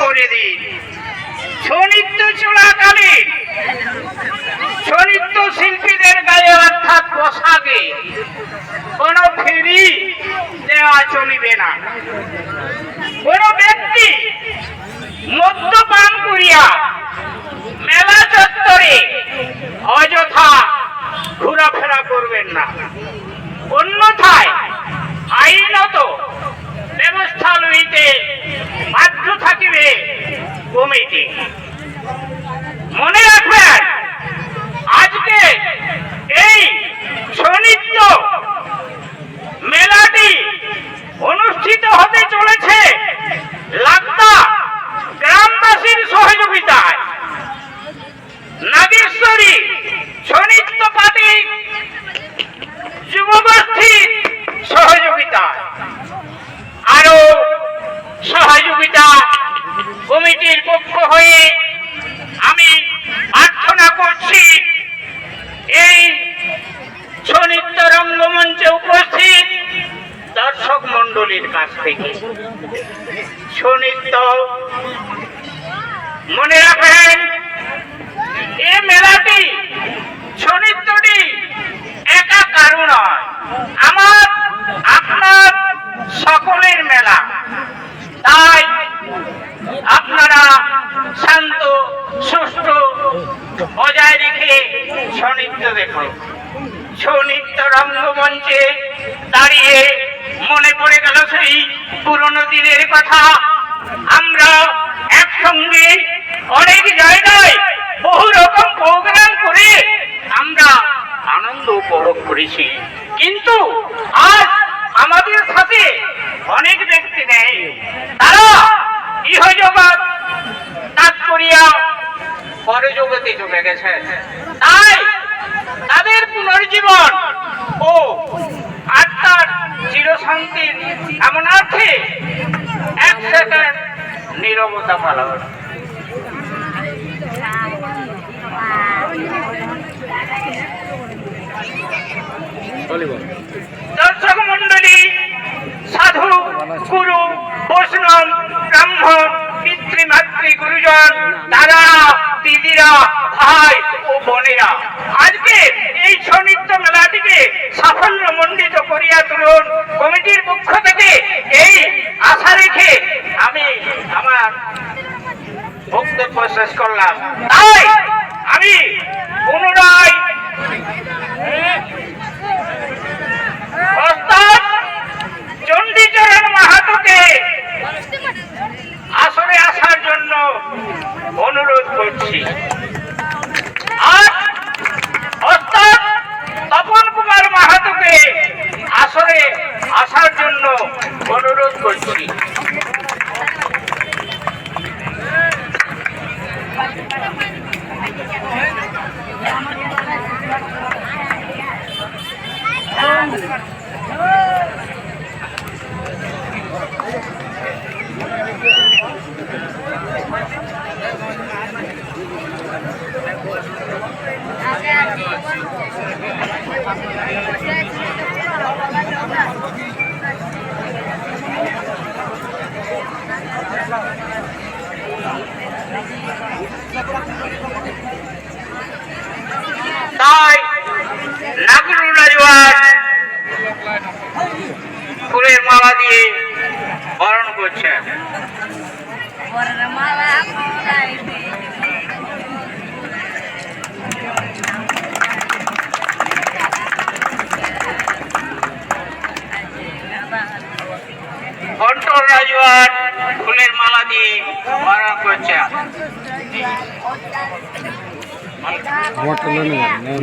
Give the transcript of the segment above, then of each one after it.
করে দিন। সনিত্য চলাকালীন সনিত্য শিল্পীদের গায়ে অর্থাৎ পোশাকে কোনো ফেরি দেওয়া চলিবে না। কোন ব্যক্তি মদ্যপান করিয়া মেলা চত্বরে অযথা ঘোরাফেরা করবেন না। অন্যথায় আইনত ব্যবস্থা লইতে থাকিবে। কমিটি। মনে রাখবেন আজকে এই সনিত্য মেলাটি অনুষ্ঠিত হতে চলেছে লাগতা গ্রামবাসীর সহযোগিতায় নাগেশ্বরী সনিত্য পার্টি যুবগোষ্ঠীর সহযোগিতায় আরও সহযোগিতা কমিটির পক্ষ হয়ে আমি প্রার্থনা করছি এই সনিত্য রঙ্গমঞ্চে উপস্থিত দর্শক মন্ডলীর কাছ থেকে সনিত্য, মনে রাখবেন, এ মেলাটি সনিত্যটি একা কারণ নয়, আমার, আপনার সকলের মেলা। তাই আপনারা শান্ত, সুষ্ঠ বজায় রেখে সনিত্য দেখুন। সনিত্য রঙ্গমঞ্চে দাঁড়িয়ে মনে পড়ে গেল সেই পুরনো দিনের কথা। আমরা একসঙ্গে অনেক জায়গায় বহু রকম প্রোগ্রাম করে আমরা আনন্দ উপভোগ করেছি। কিন্তু আজ আমাদের সাথে অনেক ব্যক্তি নেই। তারা ইহজগৎ ত্যাগ করিয়া পরজগতে চলে গেছে তাই তাদের পুনর্জীবন ও আত্মার চিরশান্তির কামনার্থে এক সেকেন্ড নীরবতা পালন। দর্শক মন্ডলী সাধু, গুরু, বৈষ্ণব, ব্রাহ্মণ পিতৃমাতৃ গুরুজন, দাদা, দিদিরা, ভাই ও বোনেরা আজকে এই সনিত্য মেলাটিকে সাফল্য মণ্ডিত তুলুন কমিটির পক্ষ থেকে এই আশা রেখে আমি আমার বক্তব্য শেষ করলাম। তাই আমি পুনরায়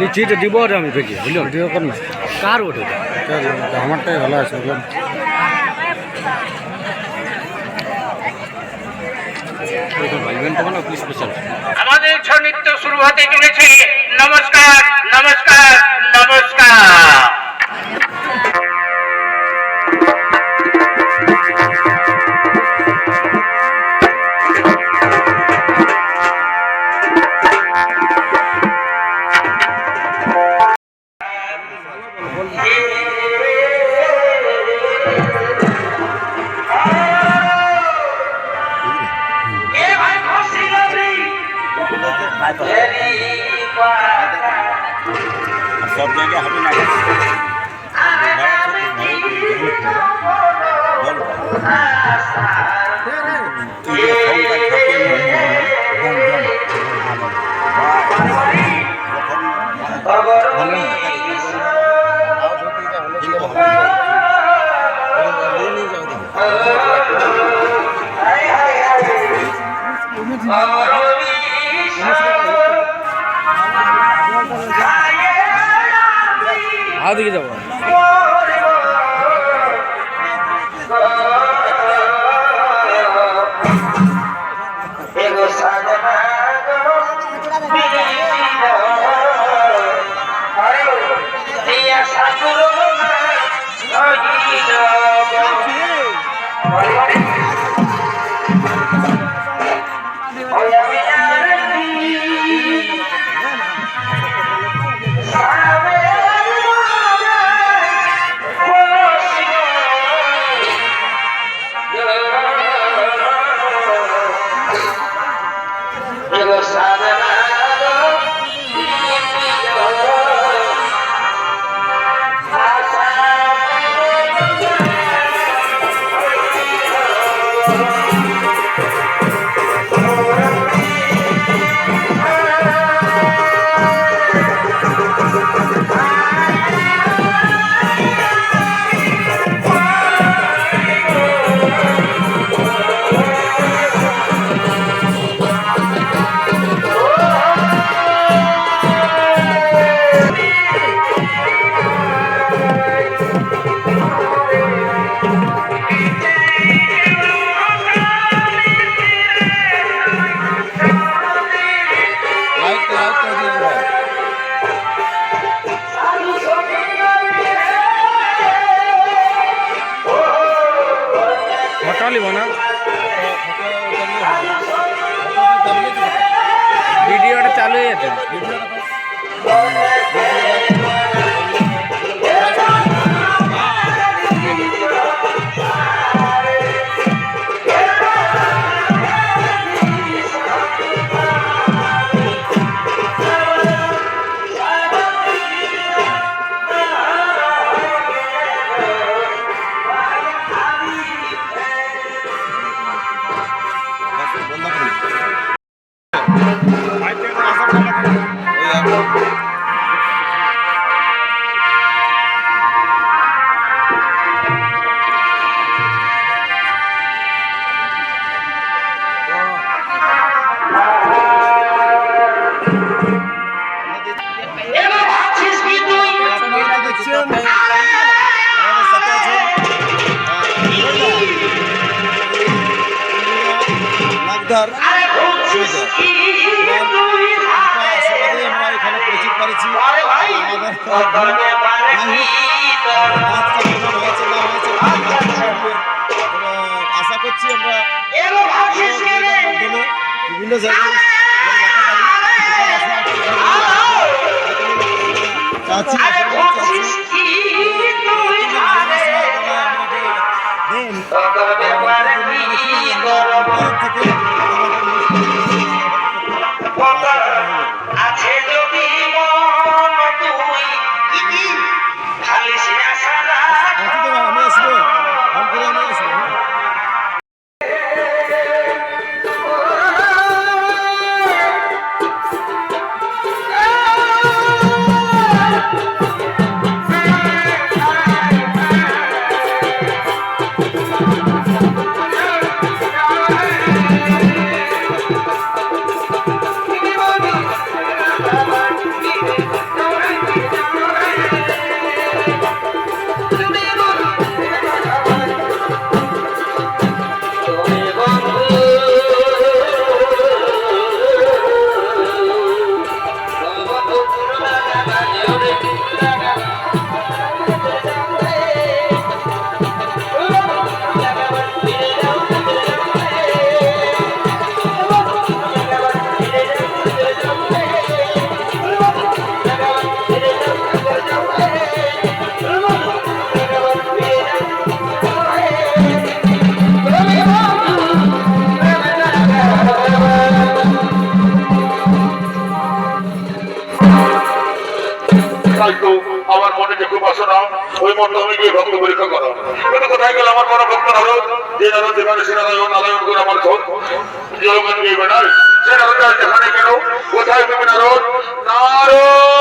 নিচেটা দিব আমি ভেজে বুঝলাম ভিডিও কর না। কার ওটা? আমারটাই ভালো আছে বুঝলাম আমাদের ছৌ নৃত্য শুরু হতে চলেছে। নমস্কার নমস্কার। আদিকে যাব। হটালি বানা ভিডিওটা চালু হয়ে নাগদার আশীর্বাদে আমরা এখানে পৌঁছে পারছি আমাদের আশা করছি আমরা বিভিন্ন জায়গায় চাচ্ছি চক্ষু বাসনা, ওই আমি গিয়ে ভক্ত পরীক্ষা করো। কিন্তু কোথায় গেলে আমার বড় ভক্ত হলো, যে নারদ দেবানে সে নারায়ণ নারায়ণ করে আমার সব জগৎ গিয়ে বেড়ায়, সে নারদ যেখানে কেন? কোথায় তুমি নারদ নারদ